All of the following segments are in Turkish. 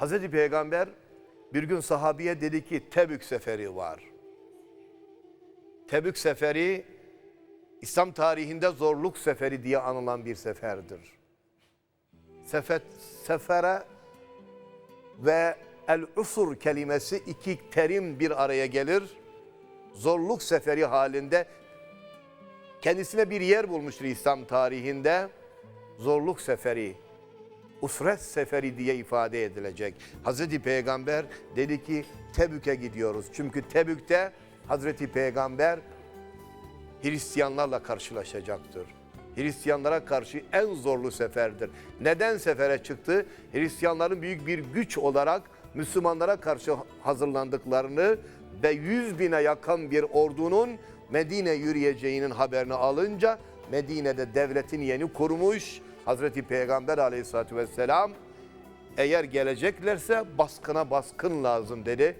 Hazreti Peygamber bir gün sahabiye dedi ki Tebük seferi var. Tebük seferi İslam tarihinde zorluk seferi diye anılan bir seferdir. Sefet, sefere ve el-usur kelimesi iki terim bir araya gelir. Zorluk seferi halinde kendisine bir yer bulmuştur İslam tarihinde. Zorluk seferi, usret seferi diye ifade edilecek. Hazreti Peygamber dedi ki Tebük'e gidiyoruz. Çünkü Tebük'te Hazreti Peygamber Hristiyanlarla karşılaşacaktır. Hristiyanlara karşı en zorlu seferdir. Neden sefere çıktı? Hristiyanların büyük bir güç olarak Müslümanlara karşı hazırlandıklarını ve 100 bine yakın bir ordunun Medine yürüyeceğinin haberini alınca Medine'de devletin yeni kurmuş Hazreti Peygamber aleyhissalatü vesselam eğer geleceklerse baskına baskın lazım dedi.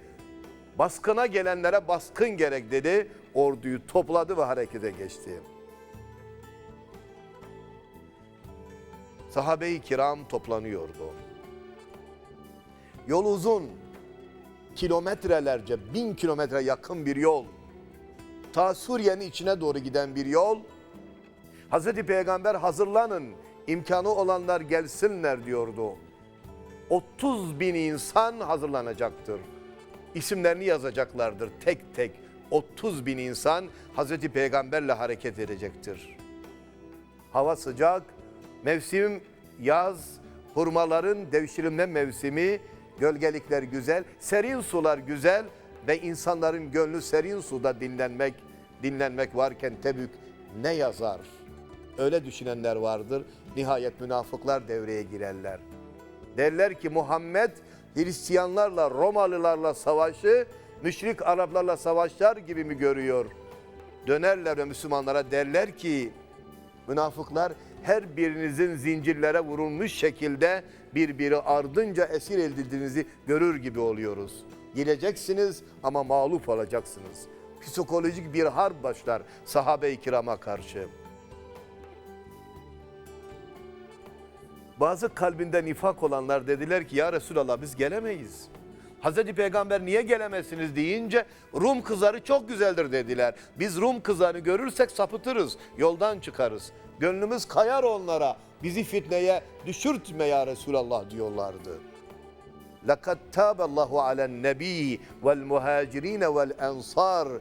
Baskına gelenlere baskın gerek dedi. Orduyu topladı ve harekete geçti. Sahabe-i kiram toplanıyordu. Yol uzun, kilometrelerce, bin kilometre yakın bir yol. Ta Suriye'nin içine doğru giden bir yol. Hazreti Peygamber hazırlanın, imkanı olanlar gelsinler diyordu. 30 bin insan hazırlanacaktır. İsimlerini yazacaklardır tek tek. 30 bin insan Hazreti Peygamberle hareket edecektir. Hava sıcak, mevsim yaz, hurmaların devşirilme mevsimi, gölgelikler güzel, serin sular güzel ve insanların gönlü serin suda dinlenmek, dinlenmek varken Tebük ne yazar? Öyle düşünenler vardır. Nihayet münafıklar devreye girerler. Derler ki Muhammed Hristiyanlarla, Romalılarla savaşı, müşrik Araplarla savaşlar gibi mi görüyor? Dönerler ve Müslümanlara derler ki münafıklar her birinizin zincirlere vurulmuş şekilde birbiri ardınca esir edildiğinizi görür gibi oluyoruz. Geleceksiniz ama mağlup olacaksınız. Psikolojik bir harp başlar sahabe-i kirama karşı. Bazı kalbinde nifak olanlar dediler ki ya Resulallah biz gelemeyiz. Hazreti Peygamber niye gelemezsiniz deyince Rum kızları çok güzeldir dediler. Biz Rum kızlarını görürsek sapıtırız, yoldan çıkarız. Gönlümüz kayar onlara, bizi fitneye düşürtme ya Resulallah diyorlardı. لَقَدْ تَابَ اللّٰهُ عَلَى النَّب۪ي وَالْمُهَاجِر۪ينَ وَالْاَنْصَارِ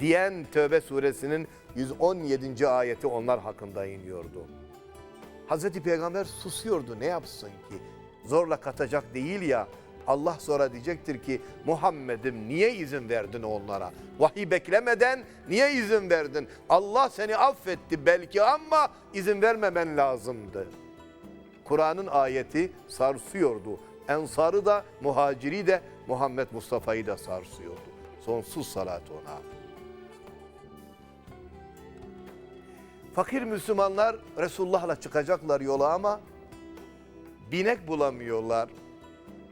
diyen Tövbe suresinin 117. ayeti onlar hakkında iniyordu. Hazreti Peygamber susuyordu ne yapsın ki? Zorla katacak değil ya. Allah sonra diyecektir ki Muhammed'im niye izin verdin onlara? Vahiy beklemeden niye izin verdin? Allah seni affetti belki ama izin vermemen lazımdı. Kur'an'ın ayeti sarsıyordu. Ensarı da muhaciri de Muhammed Mustafa'yı da sarsıyordu. Sonsuz salat ona. Fakir Müslümanlar Resulullah'la çıkacaklar yola ama binek bulamıyorlar.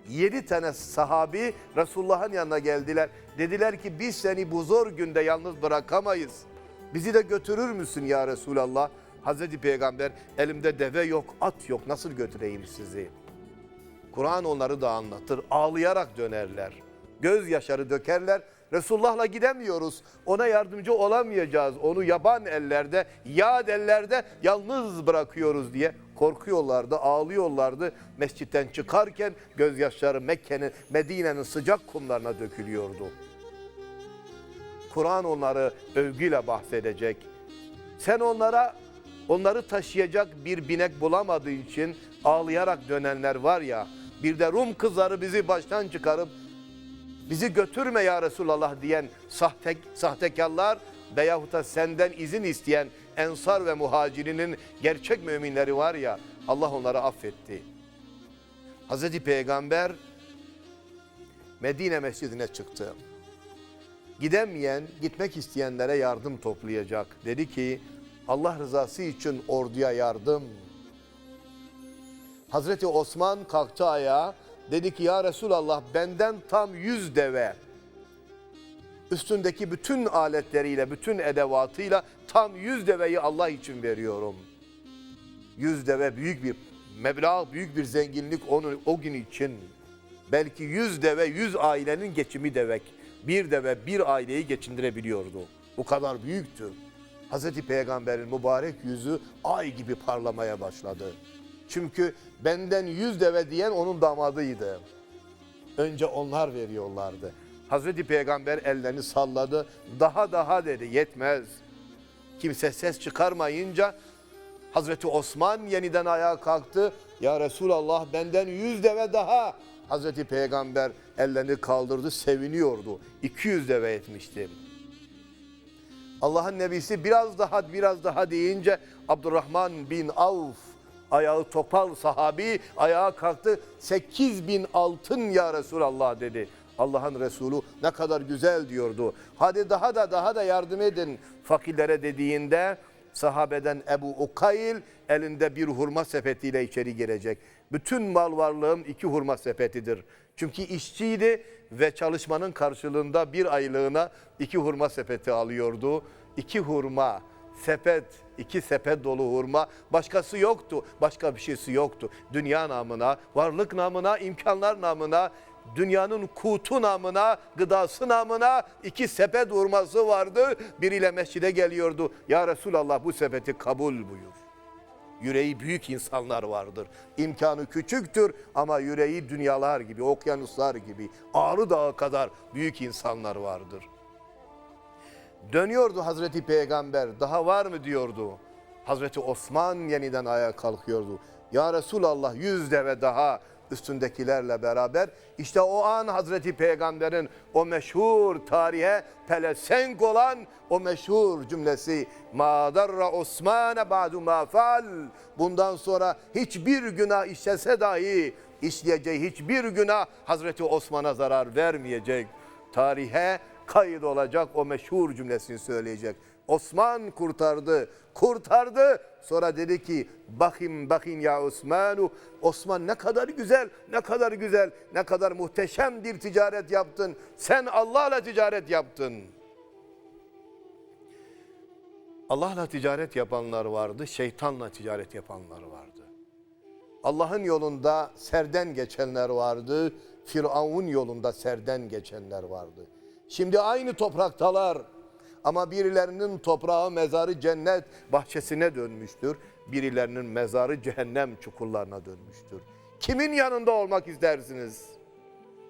Yedi tane sahabi Resulullah'ın yanına geldiler. Dediler ki biz seni bu zor günde yalnız bırakamayız. Bizi de götürür müsün ya Resulallah? Hazreti Peygamber elimde deve yok, at yok nasıl götüreyim sizi? Kur'an onları da anlatır. Ağlayarak dönerler. Gözyaşları dökerler. Resulullah'la gidemiyoruz. Ona yardımcı olamayacağız. Onu yaban ellerde, yad ellerde yalnız bırakıyoruz diye korkuyorlardı, ağlıyorlardı. Mescitten çıkarken gözyaşları Mekke'nin, Medine'nin sıcak kumlarına dökülüyordu. Kur'an onları övgüyle bahsedecek. Sen onlara onları taşıyacak bir binek bulamadığı için ağlayarak dönenler var ya, bir de Rum kızları bizi baştan çıkarıp bizi götürme ya Resulallah diyen sahte, sahtekarlar veyahut da senden izin isteyen ensar ve muhacirinin gerçek müminleri var ya Allah onları affetti. Hazreti Peygamber Medine mescidine çıktı. Gidemeyen, gitmek isteyenlere yardım toplayacak. Dedi ki Allah rızası için orduya yardım. Hazreti Osman kalktı ayağa. Dedi ki ya Resulallah benden tam yüz deve. Üstündeki bütün aletleriyle, bütün edevatıyla tam yüz deveyi Allah için veriyorum. Yüz deve büyük bir meblağ, büyük bir zenginlik onun o gün için. belki yüz deve, yüz ailenin geçimi devek. Bir deve bir aileyi geçindirebiliyordu. Bu kadar büyüktü. Hazreti Peygamber'in mübarek yüzü ay gibi parlamaya başladı. Çünkü benden yüz deve diyen onun damadıydı. Önce onlar veriyorlardı. Hazreti Peygamber ellerini salladı. Daha daha dedi yetmez. Kimse ses çıkarmayınca Hazreti Osman yeniden ayağa kalktı. Ya Resulallah benden yüz deve daha. Hazreti Peygamber ellerini kaldırdı seviniyordu. 200 deve etmişti. Allah'ın nebisi biraz daha biraz daha deyince Abdurrahman bin Avf ayağı topal sahabi ayağa kalktı. 8 bin altın ya Resulallah dedi. Allah'ın Resulü ne kadar güzel diyordu. Hadi daha da daha da yardım edin fakirlere dediğinde sahabeden Ebu Ukayl elinde bir hurma sepetiyle içeri girecek. Bütün mal varlığım iki hurma sepetidir. Çünkü işçiydi ve çalışmanın karşılığında bir aylığına iki hurma sepeti alıyordu. İki hurma sepet, iki sepet dolu hurma. Başkası yoktu. Başka bir şeysi yoktu. Dünya namına, varlık namına, imkanlar namına, dünyanın kutu namına, gıdası namına iki sepet hurması vardı. Biriyle mescide geliyordu. Ya Resulallah bu sepeti kabul buyur. Yüreği büyük insanlar vardır. İmkanı küçüktür ama yüreği dünyalar gibi, okyanuslar gibi, Ağrı Dağı kadar büyük insanlar vardır. Dönüyordu Hazreti Peygamber. Daha var mı diyordu. Hazreti Osman yeniden ayağa kalkıyordu. Ya Resulallah yüz deve daha üstündekilerle beraber işte o an Hazreti Peygamber'in o meşhur tarihe pelesenk olan o meşhur cümlesi ma darra Osman'a ba'du ma fal bundan sonra hiçbir günah işlese dahi işleyeceği hiçbir günah Hazreti Osman'a zarar vermeyecek. Tarihe kayıt olacak o meşhur cümlesini söyleyecek. Osman kurtardı, kurtardı. Sonra dedi ki bakın bakın ya Osmanu. Osman ne kadar güzel, ne kadar güzel, ne kadar muhteşem bir ticaret yaptın. Sen Allah'la ticaret yaptın. Allah'la ticaret yapanlar vardı, şeytanla ticaret yapanlar vardı. Allah'ın yolunda serden geçenler vardı, Firavun yolunda serden geçenler vardı. Şimdi aynı topraktalar ama birilerinin toprağı mezarı cennet bahçesine dönmüştür. Birilerinin mezarı cehennem çukurlarına dönmüştür. Kimin yanında olmak istersiniz?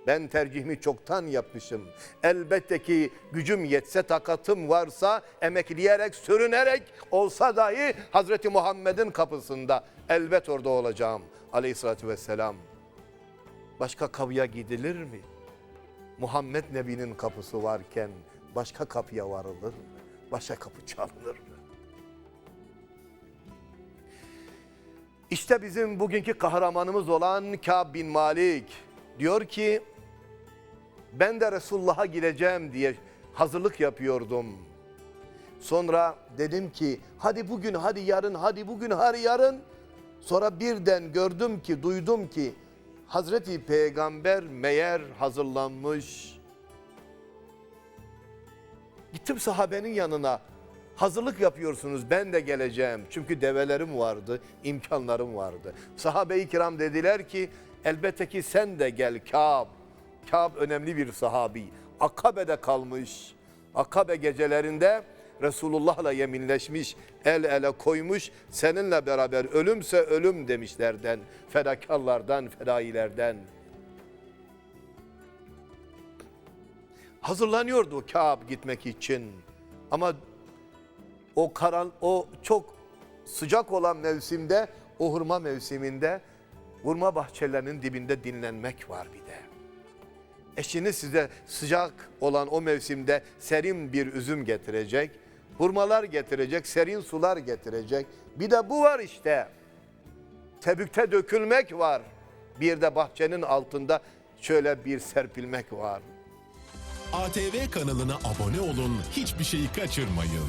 Ben tercihimi çoktan yapmışım. Elbette ki gücüm yetse, takatım varsa emekleyerek, sürünerek olsa dahi Hazreti Muhammed'in kapısında elbet orada olacağım. Aleyhissalatü vesselam. Başka kapıya gidilir mi? Muhammed Nebi'nin kapısı varken başka kapıya varılır mı? Başka kapı çalınır mı? İşte bizim bugünkü kahramanımız olan Kâb bin Malik diyor ki ben de Resulullah'a gireceğim diye hazırlık yapıyordum. Sonra dedim ki hadi bugün hadi yarın hadi bugün hadi yarın. Sonra birden gördüm ki duydum ki Hazreti Peygamber meğer hazırlanmış. Gittim sahabenin yanına. Hazırlık yapıyorsunuz ben de geleceğim. Çünkü develerim vardı, imkanlarım vardı. Sahabe-i kiram dediler ki elbette ki sen de gel Kâb. Kâb önemli bir sahabi. Akabe'de kalmış. Akabe gecelerinde Resulullah'la yeminleşmiş, el ele koymuş, seninle beraber ölümse ölüm demişlerden, fedakarlardan, fedailerden. Hazırlanıyordu Kâb gitmek için. Ama o karan, o çok sıcak olan mevsimde, o hurma mevsiminde hurma bahçelerinin dibinde dinlenmek var bir de. Eşiniz size sıcak olan o mevsimde serin bir üzüm getirecek, hurmalar getirecek, serin sular getirecek. Bir de bu var işte. Tebükte dökülmek var. Bir de bahçenin altında şöyle bir serpilmek var. ATV kanalına abone olun, hiçbir şeyi kaçırmayın.